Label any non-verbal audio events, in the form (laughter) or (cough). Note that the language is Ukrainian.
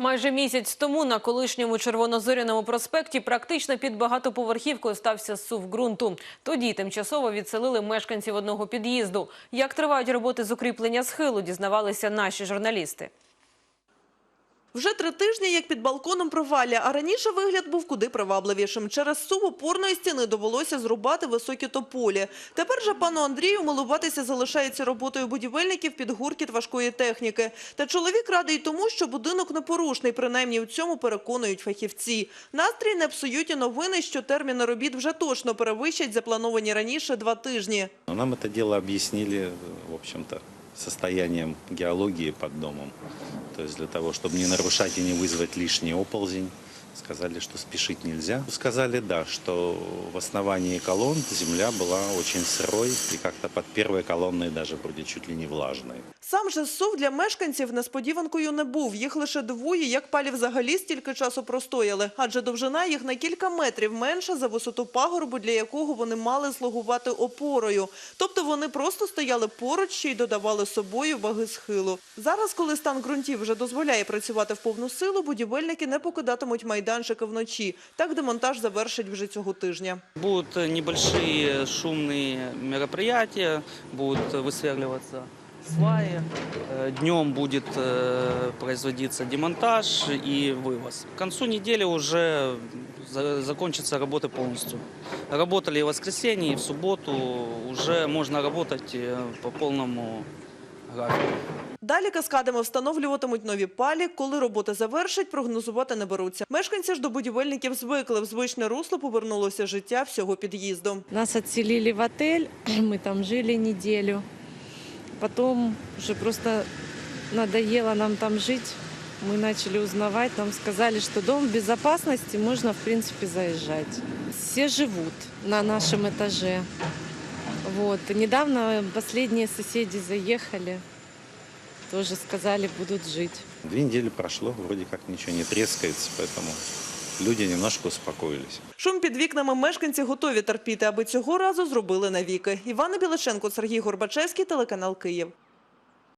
Майже місяць тому на колишньому червонозоряному проспекті практично під багатоповерхівкою стався сув ґрунту. Тоді тимчасово відселили мешканців одного під'їзду. Як тривають роботи з укріплення схилу, дізнавалися наші журналісти. Вже три тижні, як під балконом провалля, а раніше вигляд був куди привабливішим. Через сув опорної стіни довелося зрубати високі тополі. Тепер же пану Андрію милуватися залишається роботою будівельників під гуркіт важкої техніки. Та чоловік радий тому, що будинок непорушний, принаймні в цьому переконують фахівці. Настрій не псують і новини, що терміни робіт вже точно перевищать заплановані раніше два тижні. Нам это дело объяснили, в общем-то, состоянием геологии под домом. То есть для того, чтобы не нарушать и не вызвать лишний оползень, сказали, что спешить нельзя. Сказали, да, что в основании колонн земля была очень сырой и как-то под первой колонной даже вроде чуть ли не влажной. Сам же сув для мешканців несподіванкою не був. Їх лише дивує, як палі взагалі стільки часу простояли. Адже довжина їх на кілька метрів менша за висоту пагорбу, для якого вони мали слугувати опорою. Тобто вони просто стояли поруч ще й додавали собою ваги схилу. Зараз, коли стан ґрунтів вже дозволяє працювати в повну силу, будівельники не покидатимуть майданчики вночі. Так демонтаж завершить вже цього тижня. Будут э, небольшие шумные мероприятия, будут высверливаться сваи. Э, Днем будет э, производиться демонтаж и вывоз. К концу недели уже за- закончатся работы полностью. Работали и в воскресенье, и в субботу. Уже можно работать э, по полному графику. Далі каскадами встановлюватимуть нові палі. Коли роботи завершать, прогнозувати не беруться. Мешканці ж до будівельників звикли. В звичне русло повернулося життя всього під'їзду. Нас отселили в отель, (clears throat) мы там жили неделю. Потом уже просто надоело нам там жить. Мы начали узнавать, нам сказали, что дом в безопасности, можно, в принципе, заезжать. Все живут на нашем этаже. Вот. Недавно последние соседи заехали, тоже сказали, будут жить. Две недели прошло, вроде как ничего не трескается, поэтому люди немножко успокоились. Шум під вікнами мешканці готові терпіти, аби цього разу зробили навіки. Івана Біличенко, Сергій Горбачевський, телеканал Київ.